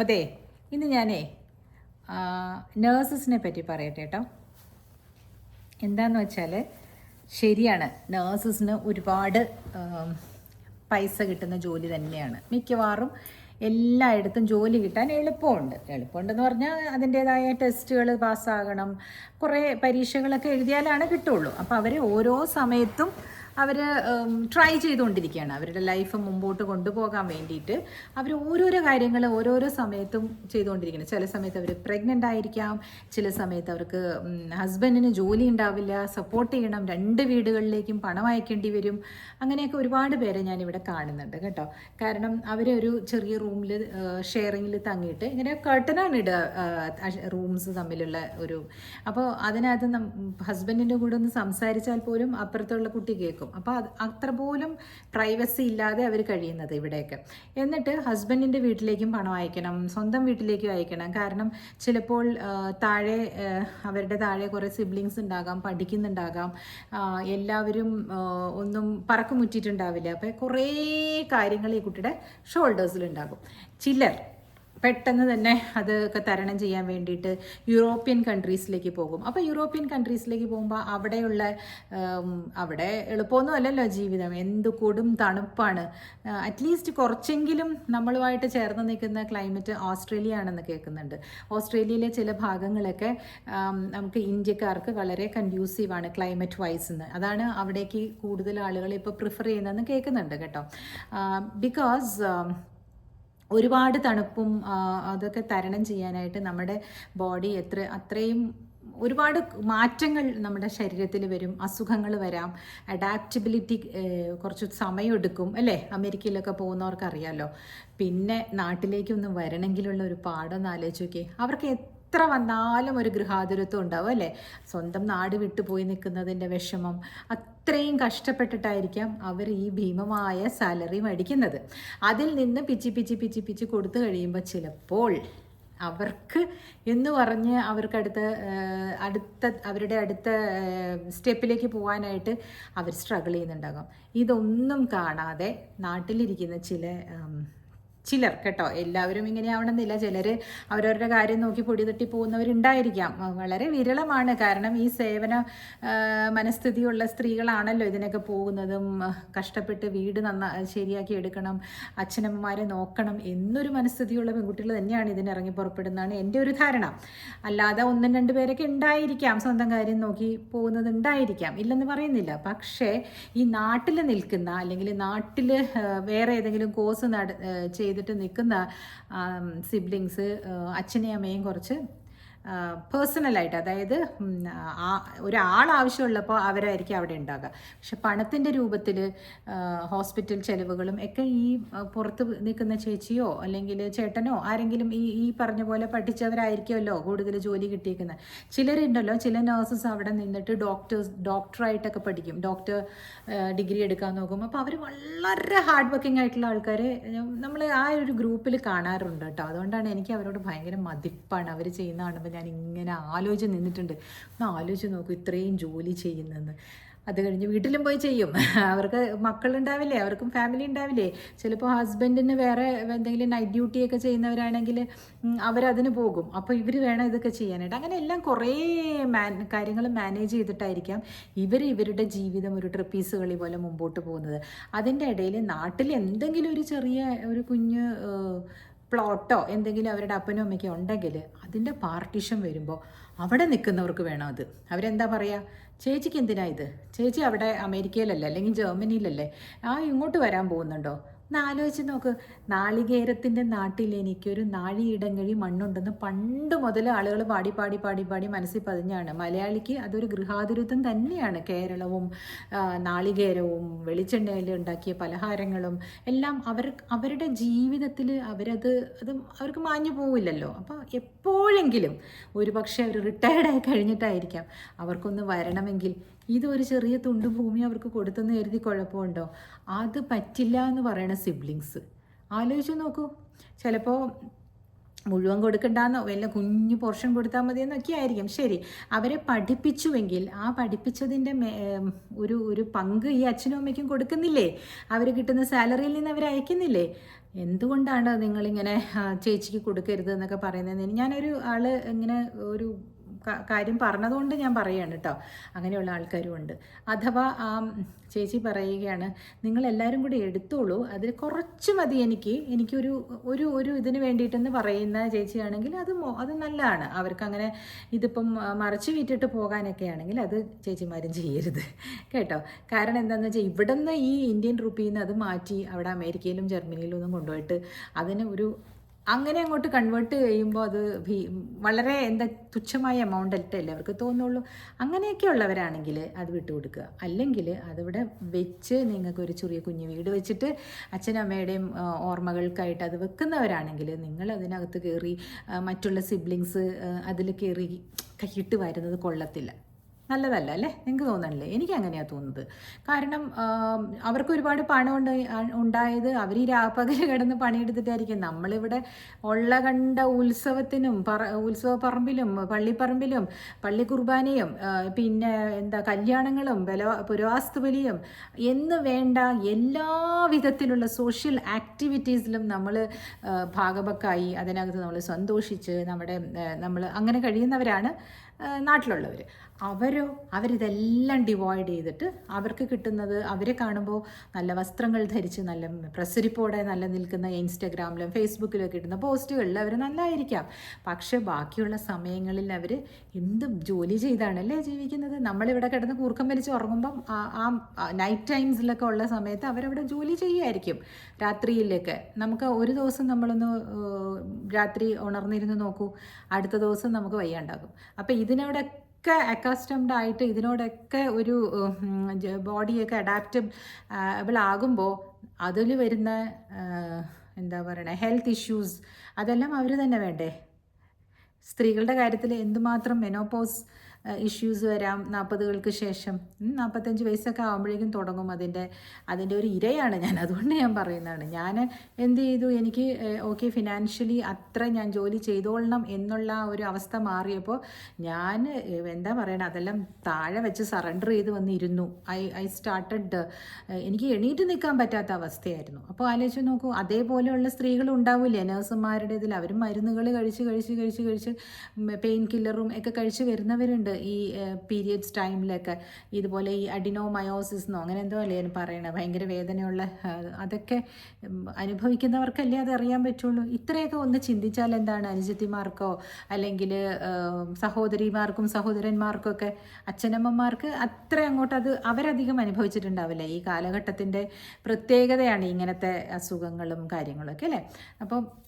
അതെ ഇന്ന് ഞാനേ നേഴ്സസിനെ പറ്റി പറയട്ടെ കേട്ടോ എന്താണെന്ന് വെച്ചാൽ ശരിയാണ് നേഴ്സസിന് ഒരുപാട് പൈസ കിട്ടുന്ന ജോലി തന്നെയാണ്. മിക്കവാറും എല്ലായിടത്തും ജോലി കിട്ടാൻ എളുപ്പമുണ്ട്. എളുപ്പമുണ്ടെന്ന് പറഞ്ഞാൽ അതിന്റേതായ ടെസ്റ്റുകൾ പാസ്സാകണം കുറേ പരീക്ഷകളൊക്കെ എഴുതിയാലാണ് കിട്ടുള്ളൂ. അപ്പോൾ അവർ ഓരോ സമയത്തും അവർ ട്രൈ ചെയ്തുകൊണ്ടിരിക്കുകയാണ്. അവരുടെ ലൈഫ് മുമ്പോട്ട് കൊണ്ടുപോകാൻ വേണ്ടിയിട്ട്. അവർ ഓരോരോ കാര്യങ്ങൾ ഓരോരോ സമയത്തും ചെയ്തുകൊണ്ടിരിക്കുന്നു ചില സമയത്ത് അവർ പ്രഗ്നന്റ് ആയിരിക്കാം. ചില സമയത്ത് അവർക്ക് ഹസ്ബൻഡിന് ജോലി ഉണ്ടാവില്ല. സപ്പോർട്ട് ചെയ്യണം. രണ്ട് വീടുകളിലേക്കും പണം അയക്കേണ്ടി വരും. അങ്ങനെയൊക്കെ ഒരുപാട് പേരെ ഞാനിവിടെ കാണുന്നുണ്ട് കേട്ടോ. കാരണം അവരൊരു ചെറിയ റൂമിൽ ഷെയറിങ്ങിൽ തങ്ങിയിട്ട് ഇങ്ങനെ കർട്ടനാണ് ഇടുക റൂംസ് തമ്മിലുള്ള ഒരു. അപ്പോൾ അതിനകത്ത് ഹസ്ബൻഡിന്റെ കൂടെ ഒന്ന് സംസാരിച്ചാൽ പോലും അപ്പുറത്തുള്ള കുട്ടി കേൾക്കും. അപ്പോൾ അത് അത്ര പോലും പ്രൈവസി ഇല്ലാതെ അവർ കഴിയുന്നത് ഇവിടെയൊക്കെ. എന്നിട്ട് ഹസ്ബൻഡിന്റെ വീട്ടിലേക്കും പണം അയക്കണം സ്വന്തം വീട്ടിലേക്കും അയക്കണം. കാരണം ചിലപ്പോൾ താഴെ അവരുടെ താഴെ കുറേ സിബ്ലിങ്സ് ഉണ്ടാകാം പഠിക്കുന്നുണ്ടാകാം. എല്ലാവരും ഒന്നും പറക്കുമുറ്റിയിട്ടുണ്ടാവില്ല അപ്പോൾ കുറേ കാര്യങ്ങൾ ഈ കുട്ടിയുടെ ഷോൾഡേഴ്സിലുണ്ടാകും ചിലർ പെട്ടെന്ന് തന്നെ അതൊക്കെ തരണം ചെയ്യാൻ വേണ്ടിയിട്ട് യൂറോപ്യൻ കൺട്രീസിലേക്ക് പോകും. അപ്പോൾ യൂറോപ്യൻ കൺട്രീസിലേക്ക് പോകുമ്പോൾ അവിടെയുള്ള അവിടെ എളുപ്പമൊന്നും അല്ലല്ലോ ജീവിതം. എന്ത് കൊടും തണുപ്പാണ്. അറ്റ്ലീസ്റ്റ് കുറച്ചെങ്കിലും നമ്മളുമായിട്ട് ചേർന്ന് നിൽക്കുന്ന ക്ലൈമറ്റ് ഓസ്ട്രേലിയ ആണെന്ന് കേൾക്കുന്നുണ്ട്. ഓസ്ട്രേലിയയിലെ ചില ഭാഗങ്ങളൊക്കെ നമുക്ക് ഇന്ത്യക്കാർക്ക് വളരെ കൺഡ്യൂസീവാണ് ക്ലൈമറ്റ് വൈസ് എന്ന് അതാണ് അവിടേക്ക് കൂടുതൽ ആളുകൾ ഇപ്പോൾ പ്രിഫർ ചെയ്യുന്നതെന്ന് കേൾക്കുന്നുണ്ട് കേട്ടോ. ബിക്കോസ് ഒരുപാട് തണുപ്പും അതൊക്കെ തരണം ചെയ്യാനായിട്ട് നമ്മുടെ ബോഡി എത്ര അത്രയും ഒരുപാട് മാറ്റങ്ങൾ നമ്മുടെ ശരീരത്തിൽ വരും അസുഖങ്ങൾ വരാം അഡാപ്റ്റബിലിറ്റി കുറച്ച് സമയമെടുക്കും അല്ലേ? അമേരിക്കയിലൊക്കെ പോകുന്നവർക്ക് അറിയാമല്ലോ പിന്നെ നാട്ടിലേക്കൊന്നും വരണമെങ്കിലുള്ള ഒരു പാടൊന്ന് ആലോചിച്ച് നോക്കിയേ. അവർക്ക് എത്ര വന്നാലും ഒരു ഗൃഹാതുരത്വം ഉണ്ടാവും അല്ലേ? സ്വന്തം നാട് വിട്ടു പോയി നിൽക്കുന്നതിന്റെ വിഷമം അത്രയും കഷ്ടപ്പെട്ടിട്ടായിരിക്കാം അവർ ഈ ഭീമമായ സാലറി മേടിക്കുന്നത്. അതിൽ നിന്ന് പിച്ചി പിച്ചി പിച്ചി പിച്ചി കൊടുത്തു കഴിയുമ്പോൾ ചിലപ്പോൾ അവർക്ക് എന്ന് പറഞ്ഞ് അവർക്കടുത്ത് അടുത്ത അവരുടെ അടുത്ത സ്റ്റെപ്പിലേക്ക് പോകാനായിട്ട് അവർ സ്ട്രഗിൾ ചെയ്യുന്നുണ്ടാകും. ഇതൊന്നും കാണാതെ നാട്ടിലിരിക്കുന്ന ചില ചിലർ കേട്ടോ എല്ലാവരും ഇങ്ങനെ ആവണമെന്നില്ല ചിലർ അവരവരുടെ കാര്യം നോക്കി പൊടി തട്ടി പോകുന്നവരുണ്ടായിരിക്കാം. വളരെ വിരളമാണ്. കാരണം ഈ സേവന മനസ്ഥിതിയുള്ള സ്ത്രീകളാണല്ലോ ഇതിനൊക്കെ പോകുന്നതും കഷ്ടപ്പെട്ട് വീട് നന്ന ശരിയാക്കി എടുക്കണം അച്ഛനമ്മമാരെ നോക്കണം എന്നൊരു മനസ്ഥിതിയുള്ള പെൺകുട്ടികൾ തന്നെയാണ് ഇതിനിറങ്ങി പുറപ്പെടുന്നതാണ് എന്റെ ഒരു ധാരണ. അല്ലാതെ ഒന്നും രണ്ട് പേരൊക്കെ ഉണ്ടായിരിക്കാം സ്വന്തം കാര്യം നോക്കി പോകുന്നത് ഉണ്ടായിരിക്കാം ഇല്ലെന്ന് പറയുന്നില്ല. പക്ഷേ ഈ നാട്ടിൽ നിൽക്കുന്ന അല്ലെങ്കിൽ നാട്ടിൽ വേറെ ഏതെങ്കിലും കോഴ്സ് നട ഏഹ് ചെയ്തിട്ട് നിൽക്കുന്ന സിബ്ലിങ്സ് അച്ഛനെയും അമ്മയും കുറച്ച് പേഴ്സണലായിട്ട് അതായത് ഒരാൾ ആവശ്യമുള്ളപ്പോൾ അവരായിരിക്കും അവിടെ ഉണ്ടാകുക പക്ഷെ പണത്തിന്റെ രൂപത്തിൽ ഹോസ്പിറ്റൽ ചെലവുകളും ഒക്കെ ഈ പുറത്ത് നിൽക്കുന്ന ചേച്ചിയോ അല്ലെങ്കിൽ ചേട്ടനോ ആരെങ്കിലും ഈ ഈ പറഞ്ഞ പോലെ പഠിച്ചവരായിരിക്കുമല്ലോ കൂടുതൽ ജോലി കിട്ടിയിരിക്കുന്നത് ചിലരുണ്ടല്ലോ ചില നേഴ്സസ് അവിടെ നിന്നിട്ട് ഡോക്ടേഴ്സ് ഡോക്ടറായിട്ടൊക്കെ പഠിക്കും. ഡോക്ടർ ഡിഗ്രി എടുക്കാൻ നോക്കും അപ്പോൾ അവർ വളരെ ഹാർഡ് വർക്കിംഗ് ആയിട്ടുള്ള ആൾക്കാരെ നമ്മൾ ആ ഒരു ഗ്രൂപ്പിൽ കാണാറുണ്ട് കേട്ടോ. അതുകൊണ്ടാണ് എനിക്ക് അവരോട് ഭയങ്കര മതിപ്പാണ്. അവർ ചെയ്യുന്ന ഞാൻ ഇങ്ങനെ ആലോചിച്ച് നിന്നിട്ടുണ്ട്. ഒന്ന് ആലോചിച്ച് നോക്കൂ ഇത്രയും ജോലി ചെയ്യുന്നെന്ന്. അത് കഴിഞ്ഞ് വീട്ടിലും പോയി ചെയ്യും. അവർക്ക് മക്കളുണ്ടാവില്ലേ? അവർക്കും ഫാമിലി ഉണ്ടാവില്ലേ? ചിലപ്പോൾ ഹസ്ബൻഡിന് വേറെ എന്തെങ്കിലും നൈറ്റ് ഡ്യൂട്ടിയൊക്കെ ചെയ്യുന്നവരാണെങ്കിൽ അവരതിന് പോകും. അപ്പോൾ ഇവർ വേണം ഇതൊക്കെ ചെയ്യാനായിട്ട്. അങ്ങനെ എല്ലാം കുറേ മാൻ കാര്യങ്ങൾ മാനേജ് ചെയ്തിട്ടായിരിക്കാം ഇവർ ഇവരുടെ ജീവിതം ഒരു ട്രിപ്പീസ് കളി പോലെ മുമ്പോട്ട് പോകുന്നത്. അതിന്റെ ഇടയിൽ നാട്ടിൽ എന്തെങ്കിലും ഒരു ചെറിയ ഒരു കുഞ്ഞ് പ്ലോട്ടോ എന്തെങ്കിലും അവരുടെ അപ്പനും അമ്മയ്ക്കും ഉണ്ടെങ്കിൽ അതിന്റെ പാർട്ടീഷൻ വരുമ്പോൾ അവിടെ നിൽക്കുന്നവർക്ക് വേണം അത്. അവരെന്താ പറയുക ചേച്ചിക്ക് എന്തിനാ ഇത്? ചേച്ചി അവിടെ അമേരിക്കയിലല്ലേ അല്ലെങ്കിൽ ജർമ്മനിയിലല്ലേ? ആ ഇങ്ങോട്ട് വരാൻ പോകുന്നുണ്ടോ? ആലോചിച്ച് നോക്ക്. നാളികേരത്തിന്റെ നാട്ടിൽ എനിക്കൊരു നാഴിയിടങ്ങഴി മണ്ണുണ്ടെന്ന് പണ്ട് മുതൽ ആളുകൾ പാടി പാടി പാടി പാടി മനസ്സിൽ പതിഞ്ഞാണ്. മലയാളിക്ക് അതൊരു ഗൃഹാതുരത്വം തന്നെയാണ്. കേരളവും നാളികേരവും വെളിച്ചെണ്ണയിൽ ഉണ്ടാക്കിയ പലഹാരങ്ങളും എല്ലാം അവർ അവരുടെ ജീവിതത്തിൽ അവരത് അത് അവർക്ക് മാഞ്ഞു പോവില്ലല്ലോ. അപ്പോൾ എപ്പോഴെങ്കിലും ഒരു പക്ഷേ അവർ റിട്ടയർഡായി കഴിഞ്ഞിട്ടായിരിക്കാം. അവർക്കൊന്ന് വരണമെങ്കിൽ ഇതൊരു ചെറിയ തുണ്ട് ഭൂമി അവർക്ക് കൊടുത്തെന്ന് കരുതി കുഴപ്പമുണ്ടോ? അത് പറ്റില്ല എന്ന് പറയണ സിബ്ലിങ്സ് ആലോചിച്ച് നോക്കൂ. ചിലപ്പോൾ മുഴുവൻ കൊടുക്കണ്ടെന്നോ? വല്ല കുഞ്ഞു പോർഷൻ കൊടുത്താൽ മതിയെന്നൊക്കെ ആയിരിക്കും. ശരി. അവരെ പഠിപ്പിച്ചുവെങ്കിൽ ആ പഠിപ്പിച്ചതിന്റെ ഒരു ഒരു പങ്ക് ഈ അച്ഛനും അമ്മയ്ക്കും കൊടുക്കുന്നില്ലേ? അവർ കിട്ടുന്ന സാലറിയിൽ നിന്ന് അവർ അയക്കുന്നില്ലേ? എന്തുകൊണ്ടാണ് നിങ്ങളിങ്ങനെ ചേച്ചിക്ക് കൊടുക്കരുത് എന്നൊക്കെ പറയുന്നത് ഞാനൊരു ആൾ ഇങ്ങനെ ഒരു കാര്യം പറഞ്ഞതുകൊണ്ട് ഞാൻ പറയുകയാണ് കേട്ടോ അങ്ങനെയുള്ള ആൾക്കാരും ഉണ്ട്. അഥവാ ചേച്ചി പറയുകയാണ് നിങ്ങൾ എല്ലാവരും കൂടി എടുത്തോളൂ. അതിൽ കുറച്ച് മതി എനിക്ക്. എനിക്കൊരു ഒരു ഒരു ഇതിന് വേണ്ടിയിട്ടെന്ന് പറയുന്ന ചേച്ചിയാണെങ്കിൽ അത് അത് നല്ലതാണ്. അവർക്ക് അങ്ങനെ ഇതിപ്പം മറച്ചു വീറ്റിട്ട് പോകാനൊക്കെ ആണെങ്കിൽ അത് ചേച്ചിമാരും ചെയ്യരുത്. കേട്ടോ? കാരണം എന്താണെന്ന് വെച്ചാൽ ഇവിടെ നിന്ന് ഈ ഇന്ത്യൻ റുപ്പിയിൽ നിന്ന് അത് മാറ്റി അവിടെ അമേരിക്കയിലും ജർമ്മനിയിലും ഒന്നും കൊണ്ടുപോയിട്ട് അതിന് ഒരു അങ്ങനെ അങ്ങോട്ട് കൺവേർട്ട് ചെയ്യുമ്പോൾ അത് വളരെ എന്താ തുച്ഛമായ എമൗണ്ട് അല്ലേ അവർക്ക് തോന്നുള്ളൂ. അങ്ങനെയൊക്കെ ഉള്ളവരാണെങ്കിൽ അത് വിട്ടുകൊടുക്കുക. അല്ലെങ്കിൽ അതിവിടെ വെച്ച് നിങ്ങൾക്ക് ഒരു ചെറിയ കുഞ്ഞു വീട് വെച്ചിട്ട് അച്ഛനും അമ്മയുടെയും ഓർമ്മകൾക്കായിട്ട് അത് വെക്കുന്നവരാണെങ്കിൽ നിങ്ങൾ അതിനകത്ത് കയറി മറ്റുള്ള സിബ്ലിങ്സ് അതിൽ കയറി കൈയിട്ട് വരുന്നത് കൊള്ളത്തില്ല. നല്ലതല്ല അല്ലേ? നിങ്ങൾക്ക് തോന്നണില്ലേ. എനിക്ക് അങ്ങനെയാണ് തോന്നുന്നത്. കാരണം അവർക്ക് ഒരുപാട് പണം ഉണ്ട് ഉണ്ടായത്. അവർ ഈ രാപ്പകൽ കിടന്ന് പണിയെടുത്തിട്ടായിരിക്കും. നമ്മളിവിടെ ഉള്ള കണ്ട ഉത്സവത്തിനും പറ ഉത്സവ പറമ്പിലും പള്ളിപ്പറമ്പിലും പള്ളി കുർബാനയും പിന്നെ എന്താ കല്യാണങ്ങളും ബല പുരവാസ്തു ബലിയും എന്ന് വേണ്ട എല്ലാ വിധത്തിലുള്ള സോഷ്യൽ ആക്ടിവിറ്റീസിലും നമ്മൾ ഭാഗവക്കായി അതിനകത്ത് നമ്മൾ സന്തോഷിച്ച് നമ്മുടെ നമ്മൾ അങ്ങനെ കഴിയുന്നവരാണ് നാട്ടിലുള്ളവർ അവരോ അവരിതെല്ലാം ഡിവോയ്ഡ് ചെയ്തിട്ട് അവർക്ക് കിട്ടുന്നത് അവരെ കാണുമ്പോൾ നല്ല വസ്ത്രങ്ങൾ ധരിച്ച് നല്ല പ്രസരിപ്പോടെ നല്ല നിൽക്കുന്ന ഇൻസ്റ്റഗ്രാമിലും ഫേസ്ബുക്കിലും കിട്ടുന്ന പോസ്റ്റുകളിൽ അവർ നല്ലതായിരിക്കാം പക്ഷെ ബാക്കിയുള്ള സമയങ്ങളിൽ അവർ എന്ത് ജോലി ചെയ്താണല്ലേ ജീവിക്കുന്നത്? നമ്മളിവിടെ കിടന്ന് കൂർക്കം വലിച്ച് ഉറങ്ങുമ്പം ആ- നൈറ്റ് ടൈംസിലൊക്കെ ഉള്ള സമയത്ത് അവരവിടെ ജോലി ചെയ്യുമായിരിക്കും. രാത്രിയിലേക്ക് നമുക്ക് ഒരു ദിവസം നമ്മളൊന്ന് രാത്രി ഉണർന്നിരുന്ന് നോക്കൂ. അടുത്ത ദിവസം നമുക്ക് വയ്യാണ്ടാകും. അപ്പം ഇതിനോടൊക്കെ അക്കസ്റ്റംഡ് ആയിട്ട് ഇതിനോടൊക്കെ ഒരു ബോഡിയൊക്കെ അഡാപ്റ്റബിൾ ആകുമ്പോൾ അതിൽ വരുന്ന എന്താ പറയണേ ഹെൽത്ത് ഇഷ്യൂസ് അതെല്ലാം അവർ തന്നെ വേണ്ടേ? സ്ത്രീകളുടെ കാര്യത്തിൽ എന്തുമാത്രം മെനോപോസ് ഇഷ്യൂസ് വരാം നാൽപ്പതുകൾക്ക് ശേഷം. നാൽപ്പത്തഞ്ച് വയസ്സൊക്കെ ആകുമ്പോഴേക്കും തുടങ്ങും അതിന്റെ അതിന്റെ ഒരു ഇരയാണ് ഞാൻ. അതുകൊണ്ട് ഞാൻ പറയുന്നതാണ്. ഞാൻ എന്ത് ചെയ്തു? എനിക്ക് ഓക്കെ ഫിനാൻഷ്യലി അത്ര ഞാൻ ജോലി ചെയ്തോളണം എന്നുള്ള ഒരു അവസ്ഥ മാറിയപ്പോൾ ഞാൻ എന്താ പറയണത് അതെല്ലാം താഴെ വെച്ച് സറണ്ടർ ചെയ്ത് വന്നിരുന്നു. ഐ ഐ സ്റ്റാർട്ടഡ് എനിക്ക് എണീറ്റ് നിൽക്കാൻ പറ്റാത്ത അവസ്ഥയായിരുന്നു. അപ്പോൾ ആലോചിച്ച് നോക്കൂ അതേപോലെയുള്ള സ്ത്രീകൾ ഉണ്ടാവില്ലേ? നഴ്സുമാരുടെ ഇതിൽ അവരും മരുന്നുകൾ കഴിച്ച് കഴിച്ച് കഴിച്ച് കഴിച്ച് പെയിൻ കില്ലറും ഒക്കെ കഴിച്ച് വരുന്നവരുണ്ട്. ഈ പീരിയഡ്സ് ടൈമിലൊക്കെ ഇതുപോലെ ഈ അഡിനോമയോസിസ് എന്നോ അങ്ങനെ എന്തോ അല്ലേ ഞാൻ പറയണത് ഭയങ്കര വേദനയുള്ള അതൊക്കെ അനുഭവിക്കുന്നവർക്കല്ലേ അത് അറിയാൻ പറ്റുള്ളൂ. ഇത്രയൊക്കെ ഒന്ന് ചിന്തിച്ചാൽ എന്താണ്? അനുജത്തിമാർക്കോ അല്ലെങ്കിൽ സഹോദരിമാർക്കും സഹോദരന്മാർക്കും ഒക്കെ അച്ഛനമ്മമാർക്ക് അത്ര അങ്ങോട്ട് അത് അവരധികം അനുഭവിച്ചിട്ടുണ്ടാവില്ല. ഈ കാലഘട്ടത്തിന്റെ പ്രത്യേകതയാണ് ഇങ്ങനത്തെ അസുഖങ്ങളും കാര്യങ്ങളൊക്കെ അല്ലേ? അപ്പം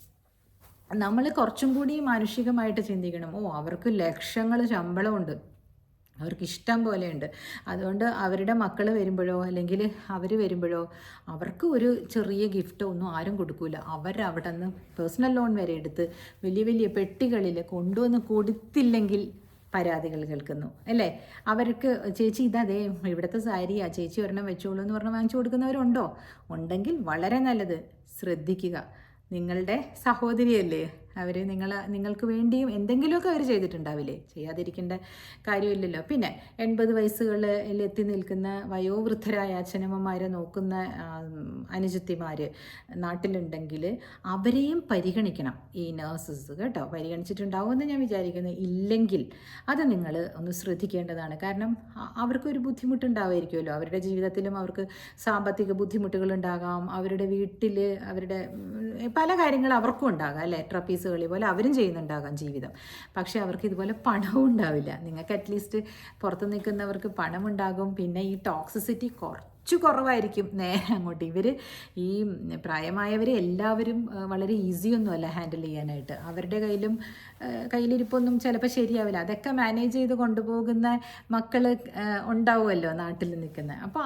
നമ്മൾ കുറച്ചും കൂടി മാനുഷികമായിട്ട് ചിന്തിക്കണം. ഓ അവർക്ക് ലക്ഷങ്ങൾ ശമ്പളമുണ്ട്. അവർക്ക് ഇഷ്ടം പോലെയുണ്ട്. അതുകൊണ്ട് അവരുടെ മക്കൾ വരുമ്പോഴോ അല്ലെങ്കിൽ അവർ വരുമ്പോഴോ അവർക്ക് ഒരു ചെറിയ ഗിഫ്റ്റ് ഒന്നും ആരും കൊടുക്കൂല. അവരവിടെ നിന്ന് പേഴ്സണൽ ലോൺ വരെ എടുത്ത് വലിയ വലിയ പെട്ടികളിൽ കൊണ്ടുവന്ന് കൊടുത്തില്ലെങ്കിൽ പരാതികൾ കേൾക്കുന്നു. അല്ലേ? അവർക്ക് ചേച്ചി ഇതേ ഇവിടുത്തെ സാരിയാ ചേച്ചി ഒരെണ്ണം വെച്ചോളൂ എന്ന് പറഞ്ഞ് വാങ്ങിച്ചു കൊടുക്കുന്നവരുണ്ടോ? ഉണ്ടെങ്കിൽ വളരെ നല്ലത്. ശ്രദ്ധിക്കുക. നിങ്ങളുടെ സഹോദരിയല്ലേ? അവർ നിങ്ങൾ നിങ്ങൾക്ക് വേണ്ടിയും എന്തെങ്കിലുമൊക്കെ അവർ ചെയ്തിട്ടുണ്ടാവില്ലേ? ചെയ്യാതിരിക്കേണ്ട കാര്യമില്ലല്ലോ. പിന്നെ എൺപത് വയസ്സുകളിൽ എത്തി നിൽക്കുന്ന വയോവൃദ്ധരായ അച്ഛനമ്മമാരെ നോക്കുന്ന അനുജത്തിമാർ നാട്ടിലുണ്ടെങ്കിൽ അവരെയും പരിഗണിക്കണം. ഈ നേഴ്സസ് കേട്ടോ പരിഗണിച്ചിട്ടുണ്ടാവുമെന്ന് ഞാൻ വിചാരിക്കുന്നു. ഇല്ലെങ്കിൽ അത് നിങ്ങൾ ഒന്ന് ശ്രദ്ധിക്കേണ്ടതാണ്. കാരണം അവർക്കൊരു ബുദ്ധിമുട്ടുണ്ടാവുമായിരിക്കുമല്ലോ അവരുടെ ജീവിതത്തിലും അവർക്ക് സാമ്പത്തിക ബുദ്ധിമുട്ടുകളുണ്ടാകാം. അവരുടെ വീട്ടിൽ അവരുടെ പല കാര്യങ്ങളും അവർക്കും ഉണ്ടാകാം അല്ലേ? ട്രപ്പീസ് കളി പോലെ അവരും ചെയ്യുന്നുണ്ടാകാം ജീവിതം. പക്ഷേ അവർക്ക് ഇതുപോലെ പണവും ഉണ്ടാവില്ല. നിങ്ങൾക്ക് അറ്റ്ലീസ്റ്റ് പുറത്ത് നിൽക്കുന്നവർക്ക് പണമുണ്ടാകും. പിന്നെ ഈ ടോക്സിസിറ്റി കുറച്ച് കുറവായിരിക്കും. നേരെ അങ്ങോട്ട്. ഇവർ ഈ പ്രായമായവരെ എല്ലാവരും വളരെ ഈസി ഒന്നുമല്ല ഹാൻഡിൽ ചെയ്യാനായിട്ട്. അവരുടെ കയ്യിലും കയ്യിലിരിപ്പൊന്നും ചിലപ്പോൾ ശരിയാവില്ല. അതൊക്കെ മാനേജ് ചെയ്ത് കൊണ്ടുപോകുന്ന മക്കൾ ഉണ്ടാവുമല്ലോ നാട്ടിൽ നിൽക്കുന്ന. അപ്പോൾ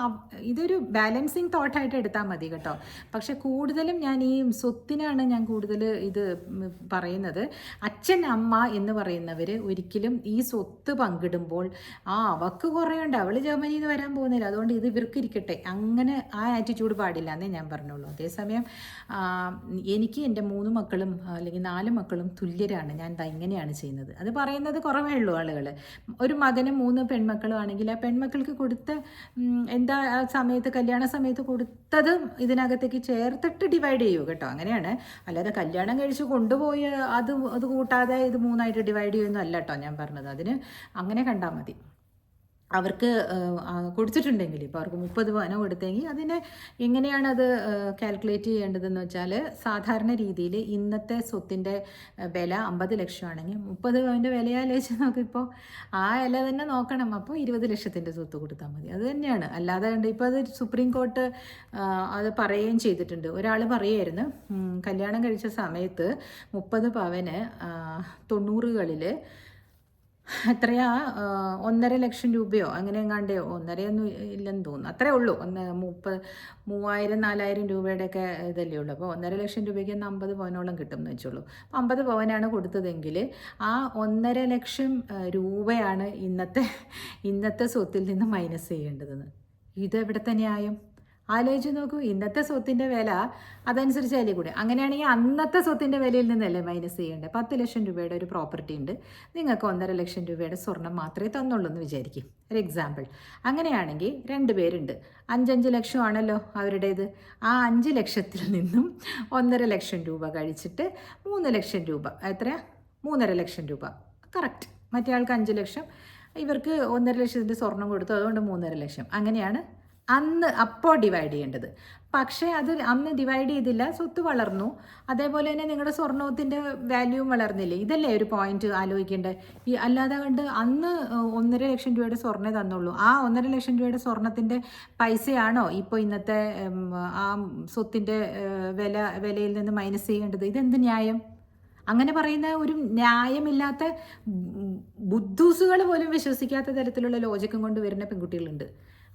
ഇതൊരു ബാലൻസിങ് തോട്ടായിട്ട് എടുത്താൽ മതി കേട്ടോ. പക്ഷെ കൂടുതലും ഞാൻ ഈ സ്വത്തിനാണ് ഞാൻ കൂടുതൽ ഇത് പറയുന്നത്. അച്ഛൻ അമ്മ എന്ന് പറയുന്നവർ ഒരിക്കലും ഈ സ്വത്ത് പങ്കിടുമ്പോൾ ആ അവക്ക് കുറേ ഉണ്ട് അവൾ ജർമ്മനിയിൽ നിന്ന് വരാൻ പോകുന്നില്ല. അതുകൊണ്ട് ഇത് ഇവർക്ക് കിട്ടട്ടെ അങ്ങനെ ആ ആറ്റിറ്റ്യൂഡ് പാടില്ല എന്നേ ഞാൻ പറഞ്ഞുള്ളൂ. അതേസമയം എനിക്ക് എന്റെ മൂന്ന് മക്കളും അല്ലെങ്കിൽ നാല് മക്കളും തുല്യരാണ്. ഞാൻ ഇങ്ങനെയാണ് ചെയ്യുന്നത്. അത് പറയുന്നത് കുറവേ ഉള്ളൂ ആളുകൾ ഒരു മകനും മൂന്ന് പെൺമക്കളും ആണെങ്കിൽ ആ പെൺമക്കൾക്ക് കൊടുത്ത എന്താ ആ സമയത്ത് കല്യാണ സമയത്ത് കൊടുത്തതും ഇതിനകത്തേക്ക് ചേർത്തിട്ട് ഡിവൈഡ് ചെയ്യൂ കേട്ടോ. അങ്ങനെയാണ്. അല്ലാതെ കല്യാണം കഴിച്ച് കൊണ്ടുപോയി അത് അത് കൂട്ടാതെ ഇത് മൂന്നായിട്ട് ഡിവൈഡ് ചെയ്യുമെന്നല്ല കേട്ടോ ഞാൻ പറഞ്ഞത്. അതിന് അങ്ങനെ കണ്ടാൽ മതി. അവർക്ക് കൊടുത്തിട്ടുണ്ടെങ്കിൽ. ഇപ്പോൾ അവർക്ക് മുപ്പത് പവനോ കൊടുത്തെങ്കിൽ അതിനെ എങ്ങനെയാണ് അത് കാൽക്കുലേറ്റ് ചെയ്യേണ്ടതെന്ന് വെച്ചാൽ സാധാരണ രീതിയിൽ ഇന്നത്തെ സ്വത്തിന്റെ വില അമ്പത് ലക്ഷമാണെങ്കിൽ മുപ്പത് പവന്റെ വിലയാലോചിച്ച് നോക്കിപ്പോൾ ആ വില തന്നെ നോക്കണം. അപ്പോൾ ഇരുപത് ലക്ഷത്തിന്റെ സ്വത്ത് കൊടുത്താൽ മതി. അത് തന്നെയാണ്. അല്ലാതെ കണ്ട് ഇപ്പോൾ അത് സുപ്രീം കോർട്ട് അത് പറയുകയും ചെയ്തിട്ടുണ്ട്. ഒരാൾ പറയുമായിരുന്നു കല്യാണം കഴിച്ച സമയത്ത് മുപ്പത് പവന് തൊണ്ണൂറുകളിൽ എത്രയാ? ഒന്നര ലക്ഷം രൂപയോ അങ്ങനെ എങ്ങാണ്ട് ഒന്നരയൊന്നും ഇല്ലെന്ന് തോന്നുന്നു. അത്രേ ഉള്ളൂ. ഒന്ന് മുപ്പത് മൂവായിരം നാലായിരം രൂപയുടെയൊക്കെ ഇതല്ലേ ഉള്ളൂ. അപ്പോൾ ഒന്നര ലക്ഷം രൂപയ്ക്ക് ഒന്ന് അമ്പത് പവനോളം കിട്ടും എന്ന് വെച്ചോളൂ. അപ്പോൾ അമ്പത് പവനാണ് കൊടുത്തതെങ്കിൽ ആ ഒന്നര ലക്ഷം രൂപയാണ് ഇന്നത്തെ ഇന്നത്തെ സ്വത്തിൽ നിന്ന് മൈനസ് ചെയ്യേണ്ടതെന്ന്. ഇതെവിടുത്തെ ന്യായം ആലോചിച്ച് നോക്കൂ ഇന്നത്തെ സ്വത്തിന്റെ വില അതനുസരിച്ചാലേ കൂടെ. അങ്ങനെയാണെങ്കിൽ അന്നത്തെ സ്വത്തിന്റെ വിലയിൽ നിന്നല്ലേ മൈനസ് ചെയ്യേണ്ടത് പത്ത് ലക്ഷം രൂപയുടെ ഒരു പ്രോപ്പർട്ടി ഉണ്ട്. നിങ്ങൾക്ക് ഒന്നര ലക്ഷം രൂപയുടെ സ്വർണം മാത്രമേ തന്നുള്ളൂ എന്ന് വിചാരിക്കും. ഒരു എക്സാമ്പിൾ അങ്ങനെയാണെങ്കിൽ രണ്ട് പേരുണ്ട്. അഞ്ചഞ്ച് ലക്ഷമാണല്ലോ അവരുടേത്. ആ അഞ്ച് ലക്ഷത്തിൽ നിന്നും ഒന്നര ലക്ഷം രൂപ കഴിച്ചിട്ട് മൂന്ന് ലക്ഷം രൂപ. എത്ര മൂന്നര ലക്ഷം രൂപ. കറക്റ്റ് മറ്റേ ആൾക്ക് അഞ്ച് ലക്ഷം. ഇവർക്ക് ഒന്നര ലക്ഷത്തിന്റെ സ്വർണം കൊടുത്തു. അതുകൊണ്ട് മൂന്നര ലക്ഷം. അങ്ങനെയാണ് അന്ന് അപ്പോൾ ഡിവൈഡ് ചെയ്യേണ്ടത്. പക്ഷേ അത് അന്ന് ഡിവൈഡ് ചെയ്തില്ല സ്വത്ത് വളർന്നു. അതേപോലെ തന്നെ നിങ്ങളുടെ സ്വർണത്തിന്റെ വാല്യൂവും വളർന്നില്ലേ? ഇതല്ലേ ഒരു പോയിന്റ് ആലോചിക്കേണ്ടത് ഈ അല്ലാതെ കണ്ട് അന്ന് ഒന്നര ലക്ഷം രൂപയുടെ സ്വർണേ തന്നുള്ളൂ. ആ ഒന്നര ലക്ഷം രൂപയുടെ സ്വർണത്തിന്റെ പൈസയാണോ ഇപ്പോൾ ഇന്നത്തെ ആ സ്വത്തിന്റെ വില വിലയിൽ നിന്ന് മൈനസ് ചെയ്യേണ്ടത്? ഇതെന്ത് ന്യായം? അങ്ങനെ പറയുന്ന ഒരു ന്യായമില്ലാത്ത ബുദ്ധൂസുകൾ പോലും വിശ്വസിക്കാത്ത തരത്തിലുള്ള ലോജിക്കും കൊണ്ട് വരുന്ന പെൺകുട്ടികളുണ്ട്.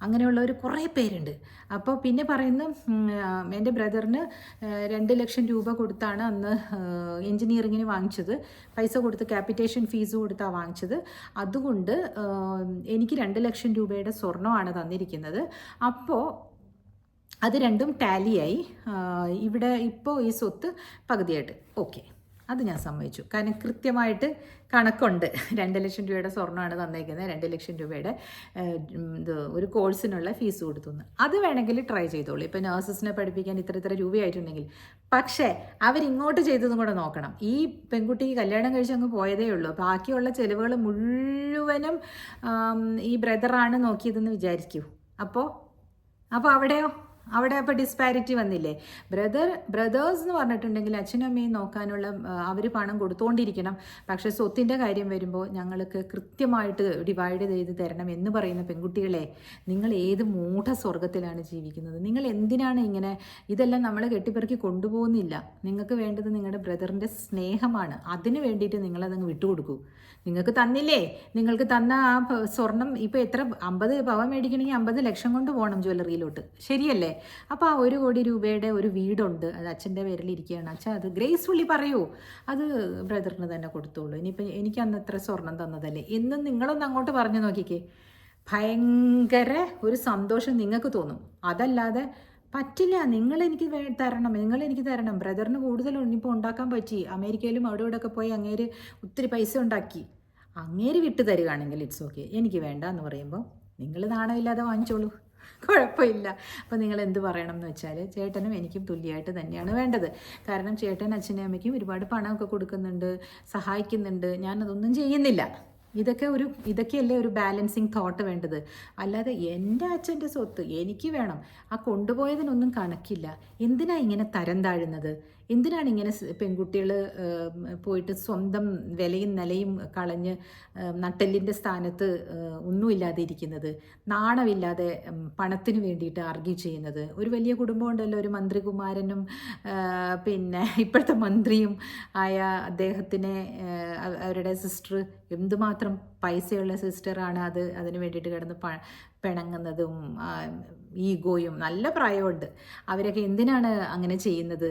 അങ്ങനെയുള്ളവർ കുറേ പേരുണ്ട്. അപ്പോൾ പിന്നെ പറയുന്നു എന്റെ ബ്രദറിന് രണ്ട് ലക്ഷം രൂപ കൊടുത്താണ് അന്ന് എൻജിനീയറിങ്ങിന് വാങ്ങിച്ചത്. പൈസ കൊടുത്ത് ക്യാപിറ്റേഷൻ ഫീസ് കൊടുത്താണ് വാങ്ങിച്ചത്. അതുകൊണ്ട് എനിക്ക് രണ്ട് ലക്ഷം രൂപയുടെ സ്വർണമാണ് തന്നിരിക്കുന്നത്. അപ്പോൾ അത് രണ്ടും ടാലിയായി. ഇവിടെ ഇപ്പോൾ ഈ സ്വത്ത് പകുതിയായിട്ട്. ഓക്കെ. അത് ഞാൻ സമ്മതിച്ചു. കാരണം കൃത്യമായിട്ട് കണക്കുണ്ട്. രണ്ട് ലക്ഷം രൂപയുടെ സ്വർണമാണ് തന്നേക്കുന്നത്. രണ്ട് ലക്ഷം രൂപയുടെ ഇത് ഒരു കോഴ്സിനുള്ള ഫീസ് കൊടുത്തു എന്ന് അത് വേണമെങ്കിൽ ട്രൈ ചെയ്തോളൂ. ഇപ്പോൾ നേഴ്സസിനെ പഠിപ്പിക്കാൻ ഇത്ര ഇത്ര രൂപയായിട്ടുണ്ടെങ്കിൽ. പക്ഷേ അവരിങ്ങോട്ട് ചെയ്തതും കൂടെ നോക്കണം. ഈ പെൺകുട്ടിക്ക് കല്യാണം കഴിച്ച് അങ്ങ് പോയതേ ഉള്ളൂ. ബാക്കിയുള്ള ചിലവുകൾ മുഴുവനും ഈ ബ്രദറാണ് നോക്കിയതെന്ന് വിചാരിക്കൂ. അപ്പോൾ അപ്പോൾ അവിടെയോ? അവിടെ അപ്പോൾ ഡിസ്പാരിറ്റി വന്നില്ലേ? ബ്രദർ ബ്രദേഴ്സ് എന്ന് പറഞ്ഞിട്ടുണ്ടെങ്കിൽ അച്ഛനും അമ്മയും നോക്കാനുള്ള അവർ പണം കൊടുത്തുകൊണ്ടിരിക്കണം പക്ഷേ സ്വത്തിന്റെ കാര്യം വരുമ്പോൾ ഞങ്ങൾക്ക് കൃത്യമായിട്ട് ഡിവൈഡ് ചെയ്ത് തരണം എന്ന് പറയുന്ന പെൺകുട്ടികളെ നിങ്ങൾ ഏത് മൂഢ സ്വർഗത്തിലാണ് ജീവിക്കുന്നത്? നിങ്ങൾ എന്തിനാണ് ഇങ്ങനെ ഇതെല്ലാം നമ്മൾ കെട്ടിപ്പെറുക്കി കൊണ്ടുപോകുന്നില്ല? നിങ്ങൾക്ക് വേണ്ടത് നിങ്ങളുടെ ബ്രദറിന്റെ സ്നേഹമാണ്. അതിന് വേണ്ടിയിട്ട് നിങ്ങളതങ്ങ് വിട്ടുകൊടുക്കൂ. നിങ്ങൾക്ക് തന്നില്ലേ? നിങ്ങൾക്ക് തന്ന ആ സ്വർണം ഇപ്പോൾ എത്ര? അമ്പത് പവ മേടിക്കണമെങ്കിൽ അമ്പത് ലക്ഷം കൊണ്ട് പോകണം ജ്വല്ലറിയിലോട്ട് ശരിയല്ലേ? അപ്പോൾ ആ ഒരു കോടി രൂപയുടെ ഒരു വീടുണ്ട്. അത് അച്ഛന്റെ പേരിൽ ഇരിക്കുകയാണ് അച്ഛൻ അത് ഗ്രേസ്ഫുള്ളി പറയൂ. അത് ബ്രദറിന് തന്നെ കൊടുത്തോളൂ. ഇനിയിപ്പോൾ എനിക്ക് അന്ന് എത്ര സ്വർണം തന്നതല്ലേ? എന്നും നിങ്ങളൊന്ന് അങ്ങോട്ട് പറഞ്ഞു നോക്കിക്കേ. ഭയങ്കര ഒരു സന്തോഷം നിങ്ങൾക്ക് തോന്നും. അതല്ലാതെ പറ്റില്ല. നിങ്ങൾ എനിക്ക് തരണം. നിങ്ങൾ എനിക്ക് തരണം. ബ്രദറിന് കൂടുതൽ ഇനിയിപ്പോൾ ഉണ്ടാക്കാൻ പറ്റി. അമേരിക്കയിലും അവിടെ ഇവിടെ ഒക്കെ പോയി അങ്ങേര് ഒത്തിരി പൈസ ഉണ്ടാക്കി. അങ്ങേര് വിട്ടു തരികയാണെങ്കിൽ ഇറ്റ്സ് ഓക്കെ. എനിക്ക് വേണ്ട എന്ന് പറയുമ്പോൾ നിങ്ങൾ നാണമില്ലാതെ വാങ്ങിച്ചോളൂ. കുഴപ്പമില്ല. അപ്പോൾ നിങ്ങൾ എന്ത് പറയണം എന്ന് വെച്ചാൽ ചേട്ടനും എനിക്കും തുല്യമായിട്ട് തന്നെയാണ് വേണ്ടത്. കാരണം ചേട്ടൻ അച്ഛനും അമ്മയ്ക്കും ഒരുപാട് പണമൊക്കെ കൊടുക്കുന്നുണ്ട് സഹായിക്കുന്നുണ്ട്. ഞാനതൊന്നും ചെയ്യുന്നില്ല. ഇതൊക്കെ ഒരു ഇതൊക്കെയല്ലേ ഒരു ബാലൻസിങ് തോട്ട് വേണ്ടത്. അല്ലാതെ എന്റെ അച്ഛന്റെ സ്വത്ത് എനിക്ക് വേണം. ആ കൊണ്ടുപോയതിനൊന്നും കണക്കില്ല. എന്തിനാ ഇങ്ങനെ തരം താഴുന്നത്? എന്തിനാണ് ഇങ്ങനെ പെൺകുട്ടികൾ പോയിട്ട് സ്വന്തം വിലയും നിലയും കളഞ്ഞ് നട്ടെല്ലിന്റെ സ്ഥാനത്ത് ഒന്നുമില്ലാതെ ഇരിക്കുന്നത് നാണമില്ലാതെ പണത്തിന് വേണ്ടിയിട്ട് ആർഗ്യൂ ചെയ്യുന്നത്? ഒരു വലിയ കുടുംബം ഉണ്ടല്ലോ ഒരു മന്ത്രികുമാരനും പിന്നെ ഇപ്പോഴത്തെ മന്ത്രിയും ആയ അദ്ദേഹത്തിനെ അവരുടെ സിസ്റ്റർ എന്തുമാത്രം പൈസയുള്ള സിസ്റ്ററാണ് അത് അതിന് വേണ്ടിയിട്ട് കിടന്ന് പിണങ്ങുന്നതും ഈഗോയും നല്ല പ്രായമുണ്ട്. അവരൊക്കെ എന്തിനാണ് അങ്ങനെ ചെയ്യുന്നത്?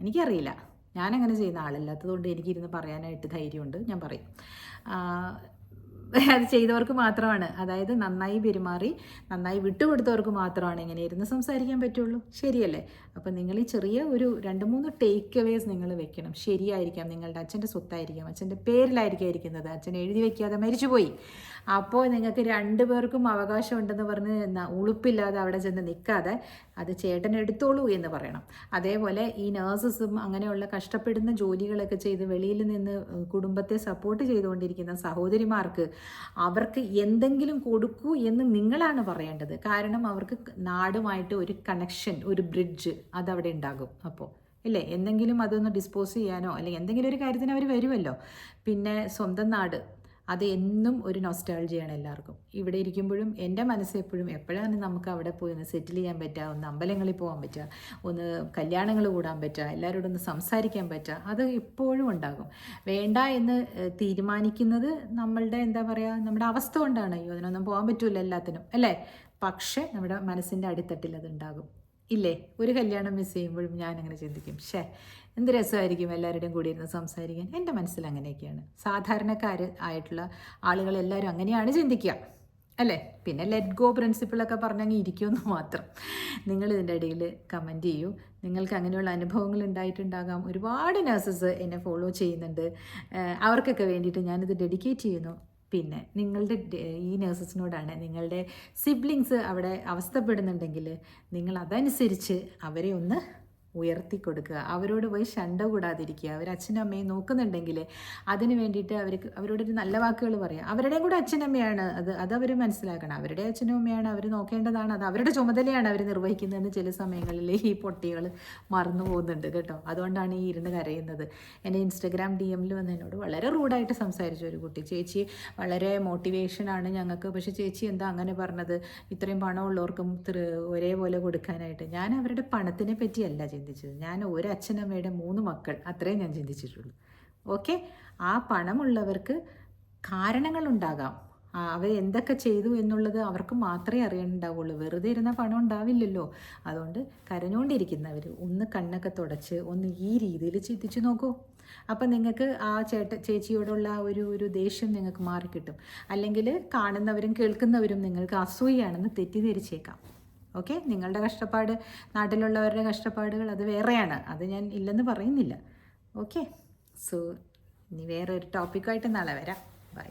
എനിക്കറിയില്ല. ഞാനങ്ങനെ ചെയ്യുന്ന ആളല്ലാത്തതുകൊണ്ട് എനിക്കിരുന്ന് പറയാനായിട്ട് ധൈര്യമുണ്ട്. ഞാൻ പറയും. അത് ചെയ്തവർക്ക് മാത്രമാണ്. അതായത് നന്നായി പെരുമാറി നന്നായി വിട്ടുകൊടുത്തവർക്ക് മാത്രമാണ് ഇങ്ങനെ ഇരുന്ന് സംസാരിക്കാൻ പറ്റുള്ളൂ. ശരിയല്ലേ? അപ്പം നിങ്ങൾ ഈ ചെറിയ ഒരു രണ്ട് മൂന്ന് ടേക്ക് അവേസ് നിങ്ങൾ വെക്കണം. ശരിയായിരിക്കാം. നിങ്ങളുടെ അച്ഛന്റെ സ്വത്തായിരിക്കാം. അച്ഛന്റെ പേരിലായിരിക്കാം ഇരിക്കുന്നത്. അച്ഛൻ എഴുതി വെക്കാതെ മരിച്ചുപോയി. അപ്പോൾ നിങ്ങൾക്ക് രണ്ടു പേർക്കും അവകാശം ഉണ്ടെന്ന് പറഞ്ഞ് ഉളുപ്പില്ലാതെ അവിടെ ചെന്ന് നിൽക്കാതെ അത് ചേട്ടൻ എടുത്തോളൂ എന്ന് പറയണം. അതേപോലെ ഈ നേഴ്സസും അങ്ങനെയുള്ള കഷ്ടപ്പെടുന്ന ജോലികളൊക്കെ ചെയ്ത് വെളിയിൽ നിന്ന് കുടുംബത്തെ സപ്പോർട്ട് ചെയ്തുകൊണ്ടിരിക്കുന്ന സഹോദരിമാർക്ക് അവർക്ക് എന്തെങ്കിലും കൊടുക്കൂ എന്ന് നിങ്ങളാണ് പറയേണ്ടത്. കാരണം അവർക്ക് നാടുമായിട്ട് ഒരു കണക്ഷൻ ഒരു ബ്രിഡ്ജ് അതവിടെ ഉണ്ടാകും അപ്പോൾ. ഇല്ലേ? എന്തെങ്കിലും അതൊന്ന് ഡിസ്പോസ് ചെയ്യാനോ അല്ലെങ്കിൽ എന്തെങ്കിലും ഒരു കാര്യത്തിന് അവർ വരുമല്ലോ. പിന്നെ സ്വന്തം നാട്. അത് എന്നും ഒരു നൊസ്റ്റാൾജിയാണ് എല്ലാവർക്കും. ഇവിടെ ഇരിക്കുമ്പോഴും എന്റെ മനസ്സ് എപ്പോഴും എപ്പോഴാണ് നമുക്ക് അവിടെ പോയി ഒന്ന് സെറ്റിൽ ചെയ്യാൻ പറ്റുക ഒന്ന് അമ്പലങ്ങളിൽ പോകാൻ പറ്റുക ഒന്ന് കല്യാണങ്ങൾ കൂടാൻ പറ്റുക എല്ലാവരോടും ഒന്ന് സംസാരിക്കാൻ പറ്റുക അത് എപ്പോഴും ഉണ്ടാകും. വേണ്ട എന്ന് തീരുമാനിക്കുന്നത് നമ്മളുടെ എന്താ പറയുക നമ്മുടെ അവസ്ഥ കൊണ്ടാണ്. അയ്യോ അതിനൊന്നും പോകാൻ പറ്റില്ല എല്ലാത്തിനും അല്ലേ? പക്ഷേ നമ്മുടെ മനസ്സിന്റെ അടിത്തട്ടിൽ അത് ഉണ്ടാകും. ഇല്ലേ? ഒരു കല്യാണം മിസ് ചെയ്യുമ്പോഴും ഞാൻ അങ്ങനെ ചിന്തിക്കും. ഷേ എന്ത് രസമായിരിക്കും എല്ലാവരുടെയും കൂടി ഇരുന്ന് സംസാരിക്കാൻ? എന്റെ മനസ്സിൽ അങ്ങനെയൊക്കെയാണ്. സാധാരണക്കാർ ആയിട്ടുള്ള ആളുകളെല്ലാവരും അങ്ങനെയാണ് ചിന്തിക്കുക. അല്ലേ? പിന്നെ ലെറ്റ് ഗോ പ്രിൻസിപ്പിളൊക്കെ പറഞ്ഞങ്ങ് ഇരിക്കുമെന്ന് മാത്രം. നിങ്ങൾ ഇതിന്റെ ഇടയിൽ കമന്റ് ചെയ്യൂ. നിങ്ങൾക്ക് അങ്ങനെയുള്ള അനുഭവങ്ങൾ ഉണ്ടായിട്ടുണ്ടാകാം. ഒരുപാട് നഴ്സസ് എന്നെ ഫോളോ ചെയ്യുന്നുണ്ട്. അവർക്കൊക്കെ വേണ്ടിയിട്ട് ഞാനിത് ഡെഡിക്കേറ്റ് ചെയ്യുന്നു. പിന്നെ നിങ്ങളുടെ ഈ നേഴ്സസിനോടാണ് നിങ്ങളുടെ സിബ്ലിങ്സ് അവിടെ അവസ്ഥപ്പെടുന്നുണ്ടെങ്കിൽ നിങ്ങൾ അതനുസരിച്ച് അവരെ ഒന്ന് ഉയർത്തി കൊടുക്കുക അവരോട് പോയി ശണ്ട കൂടാതിരിക്കുക. അവർ അച്ഛനും അമ്മയും നോക്കുന്നുണ്ടെങ്കിൽ അതിന് വേണ്ടിയിട്ട് അവർക്ക് അവരോടൊരു നല്ല വാക്കുകൾ പറയാം. അവരുടെയും കൂടെ അച്ഛനമ്മയാണ് അത് അത് അവർ മനസ്സിലാക്കണം. അവരുടെ അച്ഛനും അമ്മയാണ് അവർ നോക്കേണ്ടതാണ്. അത് അവരുടെ ചുമതലയാണ് അവർ നിർവഹിക്കുന്നതെന്ന് ചില സമയങ്ങളിൽ ഈ പൊട്ടികൾ മറന്നു പോകുന്നുണ്ട് കേട്ടോ. അതുകൊണ്ടാണ് ഈ ഇരുന്ന് കരയുന്നത്. എന്റെ ഇൻസ്റ്റഗ്രാം ഡി എമ്മിൽ വന്ന് എന്നോട് വളരെ റൂഡായിട്ട് സംസാരിച്ചു ഒരു കുട്ടി. ചേച്ചി വളരെ മോട്ടിവേഷനാണ് ഞങ്ങൾക്ക്. പക്ഷേ ചേച്ചി എന്താ അങ്ങനെ പറഞ്ഞത്? ഇത്രയും പണമുള്ളവർക്കും ഒരേപോലെ കൊടുക്കാനായിട്ട്. ഞാൻ അവരുടെ പണത്തിനെ പറ്റിയല്ല ചിന്തിച്ചത്. ഞാൻ ഒരു അച്ഛനമ്മയുടെ മൂന്ന് മക്കൾ. അത്രയും ഞാൻ ചിന്തിച്ചിട്ടുള്ളൂ. ഓക്കെ? ആ പണമുള്ളവർക്ക് കാരണങ്ങളുണ്ടാകാം. അവർ എന്തൊക്കെ ചെയ്തു എന്നുള്ളത് അവർക്ക് മാത്രമേ അറിയണ്ടാവുള്ളൂ. വെറുതെ ഇരുന്ന പണം ഉണ്ടാവില്ലല്ലോ. അതുകൊണ്ട് കരഞ്ഞുകൊണ്ടിരിക്കുന്നവർ ഒന്ന് കണ്ണൊക്കെ തുടച്ച് ഒന്ന് ഈ രീതിയിൽ ചിന്തിച്ചു നോക്കൂ. അപ്പം നിങ്ങൾക്ക് ആ ചേട്ട ചേച്ചിയോടുള്ള ഒരു ഒരു ദേഷ്യം നിങ്ങൾക്ക് മാറിക്കിട്ടും. അല്ലെങ്കിൽ കാണുന്നവരും കേൾക്കുന്നവരും നിങ്ങൾക്ക് അസൂയാണെന്ന് തെറ്റിദ്ധരിച്ചേക്കാം. ഓക്കെ? നിങ്ങളുടെ കഷ്ടപ്പാട് നാട്ടിലുള്ളവരുടെ കഷ്ടപ്പാടുകൾ അത് വേറെയാണ്. അത് ഞാൻ ഇല്ലെന്ന് പറയുന്നില്ല. ഓക്കെ? സോ ഇനി വേറെ ഒരു ടോപ്പിക്കായിട്ട് നാളെ വരാം. ബൈ